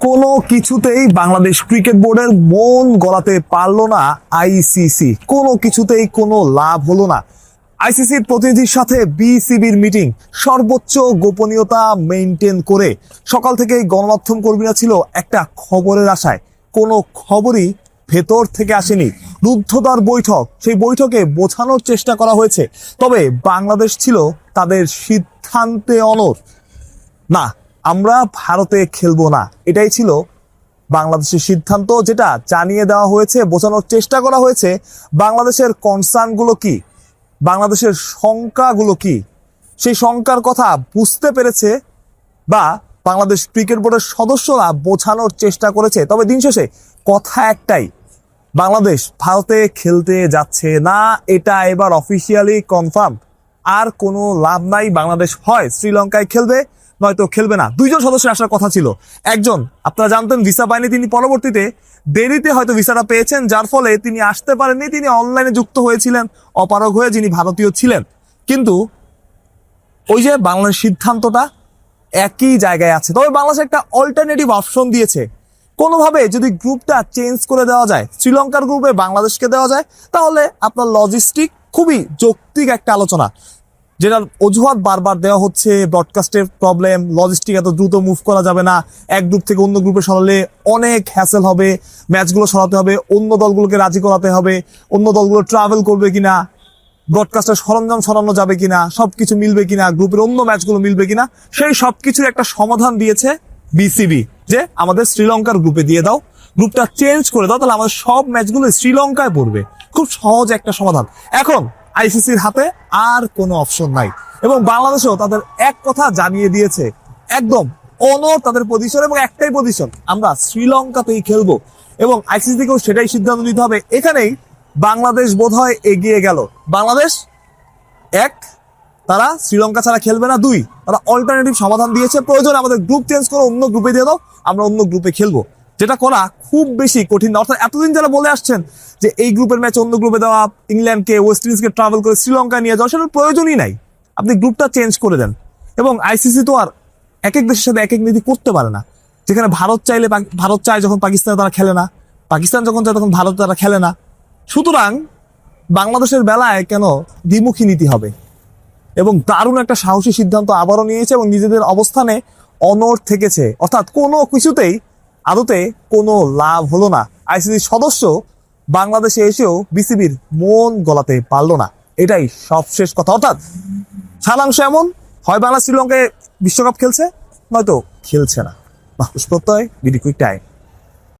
কোনো কিছুতেই বাংলাদেশ ক্রিকেট বোর্ডের মন গলাতে পারল না আইসিসি কোনো কিছুতেই কোনো লাভ হলো না। আইসিসির প্রতিনিধির সাথে বিসিবির মিটিং। সর্বোচ্চ গোপনীয়তা মেনটেন করে সকাল থেকে গণমাধ্যম কর্মীরা ছিল একটা খবরের আশায়। কোনো খবরই ভেতর থেকে আসেনি। রুদ্ধদ্বার বৈঠক, সেই বৈঠকে বোঝানোর চেষ্টা করা হয়েছে। তবে বাংলাদেশ ছিল তাদের সিদ্ধান্তে অনর না আমরা ভারতে খেলব না। এটাই ছিল বাংলাদেশের সিদ্ধান্ত, যেটা জানিয়ে দেওয়া হয়েছে, বোঝানোর চেষ্টা করা হয়েছে, বাংলাদেশের কনসার্নগুলো কি, বাংলাদেশের শঙ্কাগুলো কি, সেই শঙ্কার কথা বুঝতে পেরেছে বা বাংলাদেশ ক্রিকেট বোর্ডের সদস্যরা বোঝানোর চেষ্টা করেছে। তবে দিন শেষে কথা একটাই, বাংলাদেশ ভারতে খেলতে যাচ্ছে না, এটা এবার অফিসিয়ালি কনফার্ম আর কোনো লাভ নাই, বাংলাদেশ হয়, শ্রীলঙ্কায় খেলবে নয়তো খেলবে না। দুইজন সদস্য আসার কথা ছিল। একজন, আপনারা জানতেন, ভিসা পায়নি তিনি পরবর্তীতে। দেরিতে হয়তো ভিসাটা পেয়েছেন, যার ফলে তিনি আসতে পারেননি। তিনি অনলাইনে যুক্ত হয়েছিলেন, অপারগ হয়ে যিনি ভারতীয় ছিলেন। কিন্তু ওই যে বাংলাদেশ সিদ্ধান্তটা একই জায়গায় আছে। তবে বাংলাদেশ একটা অল্টারনেটিভ অপশন দিয়েছে। কোনোভাবে যদি গ্রুপটা চেঞ্জ করে দেওয়া যায়, শ্রীলঙ্কার গ্রুপে বাংলাদেশকে দেওয়া যায়, তাহলে আপনার লজিস্টিক খুবই যৌক্তিক একটা আলোচনা। যেটার অজুহাত বারবার দেওয়া হচ্ছে ব্রডকাস্টের প্রবলেম লজিস্টিক এত দ্রুত মুভ করা যাবে না। এক গ্রুপ থেকে অন্য গ্রুপে সরালে অনেক হ্যাসেল হবে ম্যাচগুলো সরাতে হবে, অন্য দলগুলোকে রাজি করাতে হবে, অন্য দলগুলো ট্রাভেল করবে কিনা ব্রডকাস্টের সরঞ্জাম সরানো যাবে কিনা, সবকিছু মিলবে কিনা গ্রুপের অন্য ম্যাচগুলো মিলবে কিনা, সেই সব সবকিছুর একটা সমাধান দিয়েছে বিসিবি যে আমাদের শ্রীলঙ্কার গ্রুপে দিয়ে দাও। গ্রুপটা চেঞ্জ করে দাও, তাহলে আমাদের সব ম্যাচগুলো শ্রীলঙ্কায় পড়বে। খুব সহজ একটা সমাধান। এখন আইসিসির হাতে আর কোনো অপশন নাই। এবং বাংলাদেশও তাদের এক কথা জানিয়ে দিয়েছে, একদম অনর তাদের পজিশন এবং একটাই পজিশন আমরা শ্রীলঙ্কাতেই খেলব। এবং আইসিসি থেকেও সেটাই সিদ্ধান্ত নিতে হবে। এখানেই বাংলাদেশ বোধ হয় এগিয়ে গেল। বাংলাদেশ, এক, তারা শ্রীলঙ্কা ছাড়া খেলবে না। দুই, তারা অল্টারনেটিভ সমাধান দিয়েছে। প্রয়োজন আমাদের গ্রুপ চেঞ্জ করে, অন্য গ্রুপে দিয়ে দাও, আমরা অন্য গ্রুপে খেলব। যেটা করা খুব বেশি কঠিন না। অর্থাৎ এতদিন যারা বলে আসছেন যে এই গ্রুপের ম্যাচ অন্য গ্রুপে দেওয়া ইংল্যান্ডকে ওয়েস্ট ইন্ডিজকে ট্রাভেল করে শ্রীলঙ্কা নিয়ে যাওয়া, সেটার প্রয়োজনই নাই। আপনি গ্রুপটা চেঞ্জ করে দেন। এবং আইসিসি তো আর এক এক দেশের সাথে এক এক নীতি করতে পারে না। যেখানে ভারত চাইলে ভারত চায় যখন পাকিস্তানে তারা খেলে না। পাকিস্তান যখন চায় তখন ভারত তারা খেলে না। সুতরাং বাংলাদেশের বেলায় কেন দ্বিমুখী নীতি হবে? এবং দারুণ একটা সাহসী সিদ্ধান্ত আবারও নিয়েছে এবং নিজেদের অবস্থানে অনর থেকেছে। অর্থাৎ কোনো কিছুতেই আদতে কোনো লাভ হলো না। আইসিসির সদস্য বাংলাদেশে এসেও বিসিবির মন গলাতে পারল না। এটাই সবশেষ কথা। অর্থাৎ সারাংশ এমন, হয় বাংলা, শ্রীলঙ্কায় বিশ্বকাপ খেলছে, নয়তো খেলছে না। মাহফুজ প্রত্যয় বিডি কুইক টাইম